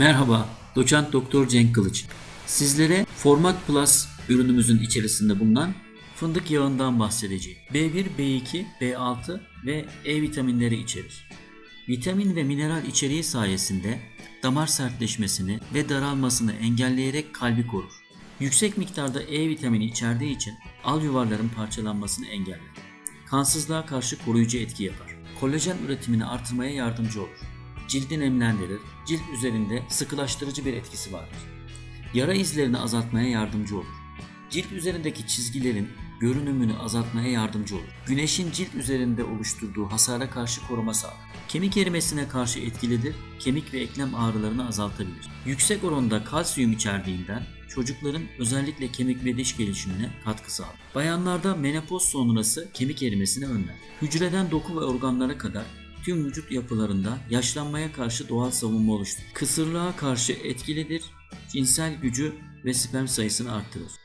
Merhaba, doçent doktor Cenk Kılıç. Sizlere Format Plus ürünümüzün içerisinde bulunan fındık yağından bahsedeceğim. B1, B2, B6 ve E vitaminleri içerir. Vitamin ve mineral içeriği sayesinde damar sertleşmesini ve daralmasını engelleyerek kalbi korur. Yüksek miktarda E vitamini içerdiği için al yuvarların parçalanmasını engeller. Kansızlığa karşı koruyucu etki yapar. Kolajen üretimini artırmaya yardımcı olur. Cildi nemlendirir, cilt üzerinde sıkılaştırıcı bir etkisi vardır. Yara izlerini azaltmaya yardımcı olur. Cilt üzerindeki çizgilerin görünümünü azaltmaya yardımcı olur. Güneşin cilt üzerinde oluşturduğu hasara karşı koruma sağlar. Kemik erimesine karşı etkilidir, kemik ve eklem ağrılarını azaltabilir. Yüksek oranda kalsiyum içerdiğinden çocukların özellikle kemik ve diş gelişimine katkı sağlar. Bayanlarda menopoz sonrası kemik erimesini önler. Hücreden doku ve organlara kadar tüm vücut yapılarında yaşlanmaya karşı doğal savunma oluşturur. Kısırlığa karşı etkilidir, cinsel gücü ve sperm sayısını arttırır.